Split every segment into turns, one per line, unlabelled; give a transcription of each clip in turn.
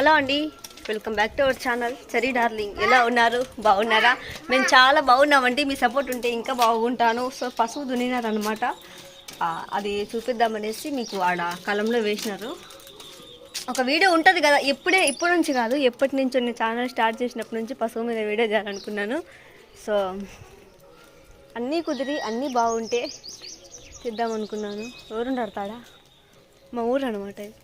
Hello అండి. Welcome back to our channel Cherry darling ఎలా ఉన్నారు? బాగున్నారా? మేము చాలా బాగున్నామండి. మీ సపోర్ట్ ఉంటే ఇంకా బాగుంటాను. సో పశువు దున్నినారనమాట అది చూపిద్దామనేసి మీకు ఆడ కలంలో వేసినారు. ఒక వీడియో ఉంటుంది కదా ఎప్పుడే ఇప్పటి నుంచి కాదు ఎప్పటి నుంచో నేను ఛానల్ స్టార్ట్ చేసినప్పటి నుంచి పశువు మీద వీడియో చేయాలనుకున్నాను. సో అన్నీ కుదిరి అన్నీ బాగుంటే తీద్దాం అనుకున్నాను ఎవరుంటారు తాడా? మా ఊరు అనమాట ఇది.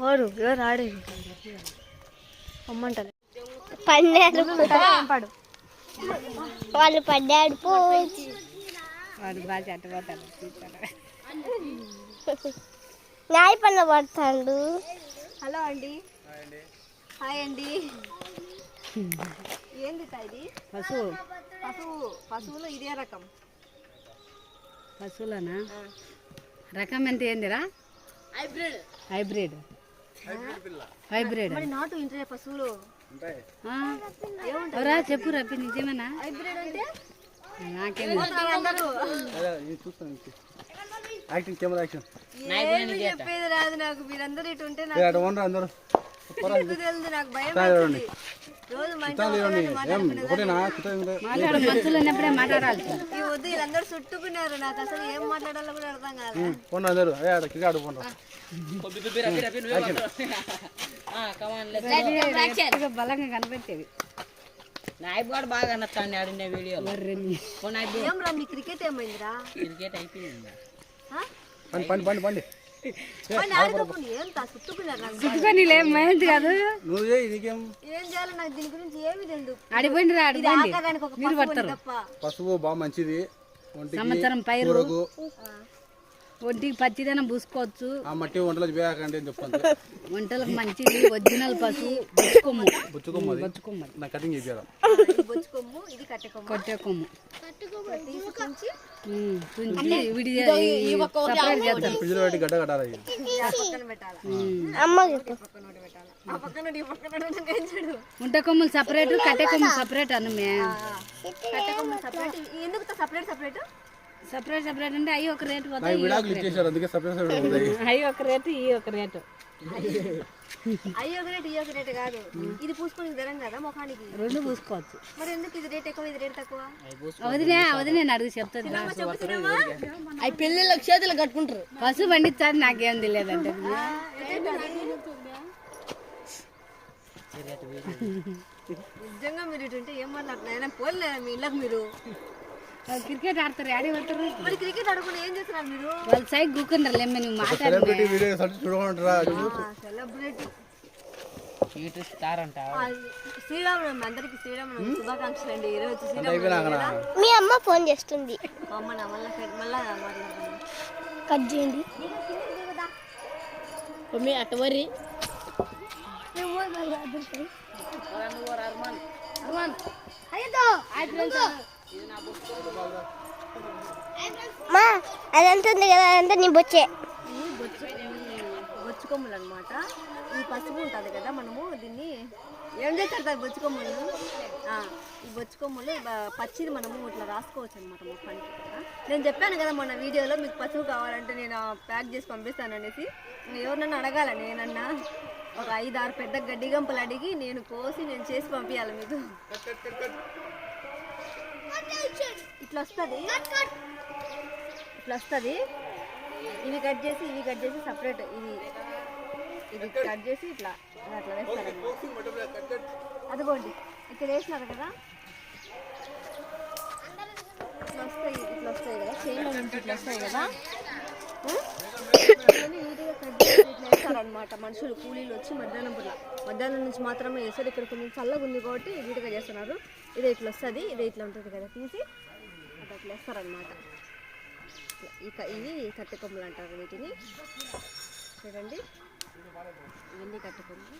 ఎవరు ఎవరు ఆడేది అమ్మంటారు పాడు.
వాళ్ళు పడ్డాడు పోచి
వాడు బాగా చెట్టపోతాడు
నాయ పన్న పడతాడు.
హలో అండి. హాయ్ అండి. ఏంది ఇది?
పశువు.
పశువు పశువులో ఇదే రకం.
పశువులనా? రకం ఎంత ఏందిరా?
హైబ్రిడ్.
హైబ్రిడ్. హైబ్రిడ్
మరి నాటు ఇంటే పశువులు?
ఎవరా? చెప్పు రప్పి నిజమేనా?
హైబ్రిడ్ అంటే?
నాకేం
అందరూ
యాక్టింగ్ కెమెరా యాక్షన్
ఏమి చెప్పేది రాదు నాకు. మీరందరూ ఇటు ఉంటే నాకు నాకు భయం వీళ్ళందరూ చుట్టుకున్నారు. నాకు అసలు ఏం మాట్లాడాలో కూడా అర్థం కాదు
పోండి. అదే ఆడ క్రికెట్ ఆడుకుంటారు
ఎత్తుగా బలంగా కనిపెట్టేవి
నాయబ్ కూడా బాగా నచ్చాండి ఆడిన వీడియోలో.
క్రికెట్ ఏమైందిరా?
క్రికెట్ అయిపోయింది.
ఆ?
పండి పండి పండి. పండి
పని ఆడుకోకుండా ఏం తా చుట్టుకున్నారు నాకు
చుట్టుకొని లేమైంది కాదు.
నువ్వు చేయి నీకేం
ఏం చేయాలో నాకు దీని గురించి ఏమీ తెలియదు
ఆడిపోయింది రా
ఇది
ఆడిపోయింది
ఆకారానికి ఒక
మీరు
పశువు
పడతారు.
తప్ప.
పసుపు బాగా మంచిది.
సంవత్సరం పైరు. ఒంటికి పచ్చిదనం పూసుకోవచ్చు.
ఆ మట్టి వంటలో వేయకండి అని చెప్పండి.
వంటలకు మంచిది ఒరిజినల్ పసుపు బొచ్చుకొమ్ము.
బుచ్చుకోమ్మది
బొచ్చుకొమ్మది
నా కటింగ్ చేయాలి
బొచ్చుకొమ్ము ఇది కట్టెకొమ్ము.
కొట్టే తుంచి విడి సపరేట్
ఫ్రిడ్జ్లో పెట్టి గడ్డ కట్టాలి
ఉంట కొమ్ములు సపరేట్ కట్టె కొమ్ములు సపరేట్ అన్నమే.
కట్టెకొమ్ము సపరేట్ ఎందుకు సపరేట్ సపరేట్
సపరేట్ సపరేట్ అంటే అవి ఒక రేటు
అందుకే సపరేట్ సపరేట్
అవి ఒక రేటు ఈ ఒక రేటు.
అయ్యి ఒక రేట్ ఈ ఒక రేట్ కాదు. ఇది పూసుకొని ధరం కదా ముఖానికి?
రెండు పూసుకోవచ్చు.
మరి ఎందుకు ఇది రేట్ ఎక్కువ ఇది రేట్ తక్కువ?
వదిలే వదిలే అడుగు చెప్తుంది
చెబుతున్నావా?
అవి పెళ్ళిళ్ళకి చేతులు కట్టుకుంటారు.
పశు పండించాలి నాకేం తెలియదంటే
నిజంగా మీరు ఇటు ఉంటే ఏం మాట్లాడుతున్నారు పోలేదా మీ ఇళ్ళకి మీరు?
క్రికెట్ ఆడతారు ఆడి పడతారు
మరి క్రికెట్ ఆడుకుని ఏం చేస్తున్నారు మీరు?
వాళ్ళ లేమ్మ నువ్వు మాట్లాడు
సెలబ్రిటీ వీడియో సర్టి చూడమంటారా?
సెలబ్రిటీ
యూట్యూబ్ స్టార్ అంట.
శ్రీరామనవమి అందరికి శ్రీరామనవమి శుభాకాంక్షలు అండి. ఈరోజు శ్రీరామనవమి
మీ అమ్మ ఫోన్ చేస్తుంది.
మా అమ్మ నా మళ్ళీ మళ్ళా
కట్ చేయండి.
మీ అట్టవరి
మా అదంతా ఉంది కదా అదంతా నీ బొచ్చే.
బొచ్చుకొమ్మలు అనమాట ఈ పసుపు ఉంటుంది కదా మనము దీన్ని ఏం చేస్తారు బొచ్చుకొమ్మలు ఆ, ఈ బొచ్చుకొమ్మలు పచ్చిది మనము ఇట్లా రాసుకోవచ్చు అనమాట మొత్తానికి కదా నేను చెప్పాను కదా మొన్న వీడియోలో మీకు పసుపు కావాలంటే నేను ప్యాక్ చేసి పంపిస్తాను అనేసి. ఎవరినన్నా అడగాల? నేనన్నా ఒక ఐదు ఆరు పెద్ద గడ్డి గంపలు అడిగి నేను కోసి నేను చేసి పంపించాలి మీకు. ఇట్లా వస్తుంది ఇట్లా వస్తుంది ఇవి కట్ చేసి ఇవి కట్ చేసి సపరేట్ ఇది. ఇది కట్ చేసి ఇట్లా అట్లా వేస్తారు. అదిగోండి. ఇక్కడ వేసినారు కదా? ఇట్లా వస్తాయి ఇట్లా వస్తాయి కదా చేనులో నుంచి ఇట్లా వస్తాయి కదా? నీట్గా కట్ చేసి ఇట్లా వేస్తారనమాట మనుషులు కూలీలు వచ్చి మధ్యాహ్నం పూట. మధ్యాహ్నం నుంచి మాత్రమే వేస్తారు. ఇక్కడ కొంచెం చల్లగా ఉంది కాబట్టి నీట్గా చేస్తున్నారు. ఇది ఇట్లా వస్తుంది ఇది ఇట్లా ఉంటుంది కదా తీసి. అది వేస్తారనమాట ఇక ఇవి కట్టుకొమ్మలు అంటారు వీటిని. చూడండి. ఇవన్నీ కట్టుకొమ్మలు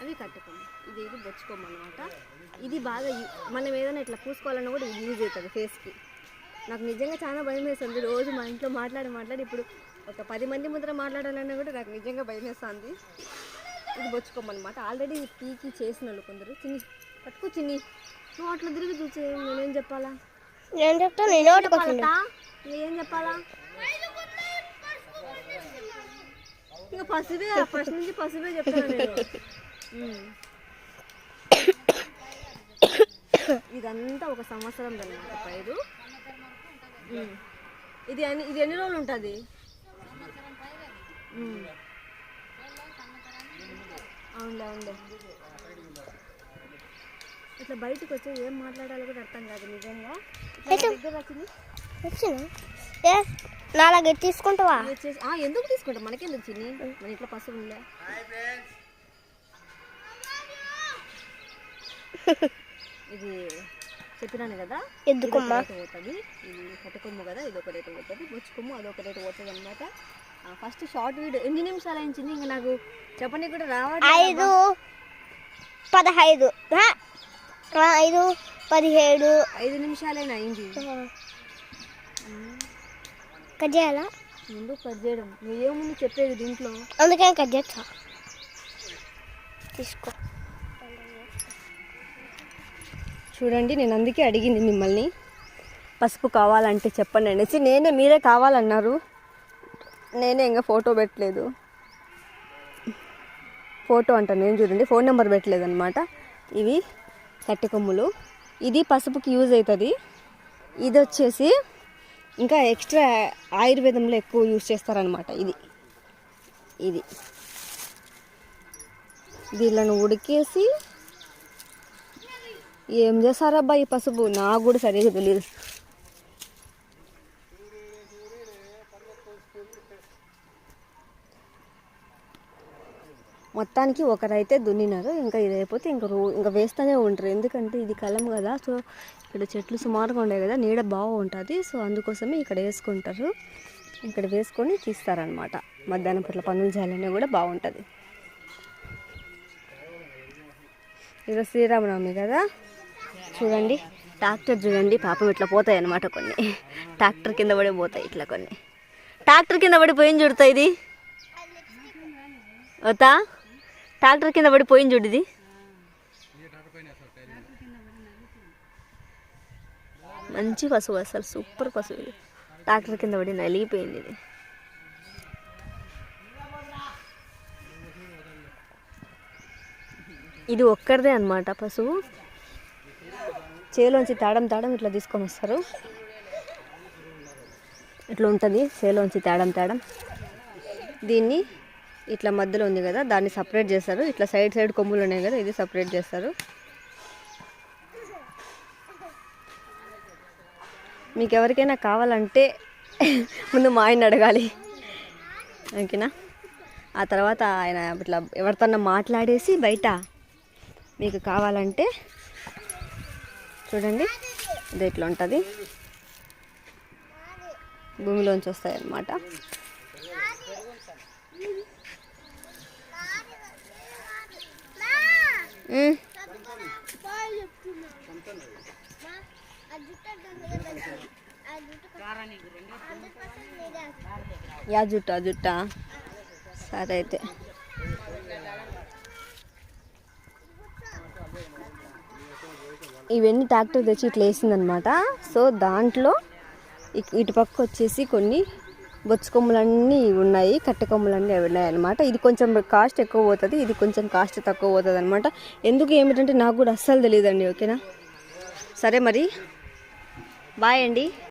అవి కట్టుకొమ్మలు ఇది ఇది బొచ్చుకొమ్మ అనమాట ఇది బాగా మనం ఏదైనా ఇట్లా పూసుకోవాలన్నా కూడా ఇది యూజ్ అవుతుంది ఫేస్కి నాకు నిజంగా చాలా భయం వేస్తుంది. రోజు మా ఇంట్లో మాట్లాడి మాట్లాడి ఇప్పుడు ఒక పది మంది ముందర మాట్లాడాలన్నా కూడా నాకు నిజంగా భయం వేస్తుంది. ఇది బొచ్చుకోమన్నమాట ఆల్రెడీ పీకి చేసిన వాళ్ళు కొందరు. చిన్ని పట్టుకు చిన్ని. నువ్వు అట్లా తిరిగి చూసే నేనేం చెప్పాలా?
నేను చెప్తాను నీ నోటికి వచ్చింది
చెప్పాలతా? ఏం చెప్పాలా? ఇంకా పసుపే ఫస్ట్ నుంచి పసుపే చెప్తాను నేను. ఇదంతా ఒక సంవత్సరం అన్నమాట పైరు. ఇది ఎన్ని ఇది ఎన్ని రోజులు ఉంటుంది? అవునులే అవునులే. ఇట్లా బయటకు వచ్చి ఏం మాట్లాడాలో కూడా అర్థం కాదు నిజంగా. దగ్గర వచ్చింది.
నాలాగే తీసుకుంటావా?
ఎందుకు తీసుకుంటాం మనకెందుకు చిన్ని? మన ఇంట్లో పసుపు ఉండే ఇది చెప్పినాను కదా? రేటు పోతుంది. ఇది కట్టుకొమ్ము కదా ఇది ఒక రేటు పోతుంది. బుచ్చుకొమ్ము అది ఒక రేటు పోతుంది అనమాట ఫస్ట్ షార్ట్ వీడియో ఎన్ని నిమిషాలు అయించింది ఇంకా నాకు చెప్పని కూడా రావట్లేదు
ఐదు. పదహైదు. ఐదు పదిహేడు.
ఐదు నిమిషాలైనా అయింది.
కట్ చేయాలా?
ఎందుకు కట్ చేయడం. నువ్వేముంది చెప్పేది దీంట్లో?
అందుకే కట్ చేస్తా. తీసుకో.
చూడండి నేను అందుకే అడిగింది మిమ్మల్ని. పసుపు కావాలంటే చెప్పండి అనేసి. నేనే మీరే కావాలన్నారు. నేనే ఇంకా ఫోటో పెట్టలేదు. ఫోటో అంటాను నేను చూడండి. ఫోన్ నెంబర్ పెట్టలేదు అనమాట ఇవి కట్టె కొమ్ములు. ఇది పసుపుకి యూజ్ అవుతుంది ఇది వచ్చేసి ఇంకా ఎక్స్ట్రా ఆయుర్వేదంలో ఎక్కువ యూజ్ చేస్తారనమాట ఇది. ఇది. దీళ్ళను ఉడికేసి ఏం చేస్తారబ్బా ఈ పసుపు? నాకు కూడా సరిగా తెలియదు మొత్తానికి ఒకరైతే దున్నినారు ఇంకా ఇది అయిపోతే ఇంకా రో ఇంకా వేస్తూనే ఉంటారు ఎందుకంటే ఇది కలం కదా సో ఇక్కడ చెట్లు సుమారుగా ఉన్నాయి కదా నీడ బాగుంటుంది సో అందుకోసమే ఇక్కడ వేసుకుంటారు. ఇక్కడ వేసుకొని తీస్తారనమాట మధ్యాహ్నం పూట్ల పనులు చేయాలనే కూడా బాగుంటుంది. ఈరోజు శ్రీరామనవమి కదా. చూడండి ట్రాక్టర్ చూడండి పాపం ఇట్లా పోతాయి అన్నమాట కొన్ని. ట్రాక్టర్ కింద పడి పోతాయి ఇట్లా కొన్ని. ట్రాక్టర్ కింద పడి చూడతాయి ఇది. అవుతా ట్రాక్టర్ కింద పడి పోయింది చూడు ఇది. మంచి పశువు అసలు సూపర్ పశువు ఇది. ట్రాక్టర్ కింద పడి నలిగిపోయింది ఇది. ఇది ఒక్కరిదే అనమాట పశువు. చేలోంచి తాడం తాడం ఇట్లా తీసుకొని వస్తారు. ఇట్లా ఉంటుంది? చేలోంచి తాడం తాడం. దీన్ని ఇట్లా మధ్యలో ఉంది కదా దాన్ని సపరేట్ చేస్తారు. ఇట్లా సైడ్ సైడ్ కొమ్ములు ఉన్నాయి కదా ఇది సపరేట్ చేస్తారు. మీకు ఎవరికైనా కావాలంటే ముందు మా ఆయన అడగాలి. ఓకేనా? ఆ తర్వాత ఆయన ఇట్లా ఎవరితోన్నా మాట్లాడేసి బయట మీకు కావాలంటే చూడండి. ఇది ఇట్లా ఉంటుంది. భూమిలోంచి వస్తాయి అన్నమాట యా జుట్టా జుట్టా? సరే అయితే. ఇవన్నీ ట్రాక్టర్ తెచ్చి ఇట్లా వేసిందనమాట. సో దాంట్లో ఇటు పక్క వచ్చేసి కొన్ని బొచ్చు కొమ్ములన్నీ ఉన్నాయి కట్టె కొమ్ములన్నీ ఉన్నాయి అనమాట ఇది కొంచెం కాస్ట్ ఎక్కువ పోతుంది ఇది కొంచెం కాస్ట్ తక్కువ పోతుంది అనమాట ఎందుకు ఏమిటంటే నాకు కూడా అస్సలు తెలియదండి ఓకేనా? సరే మరి. బాయ్ అండి.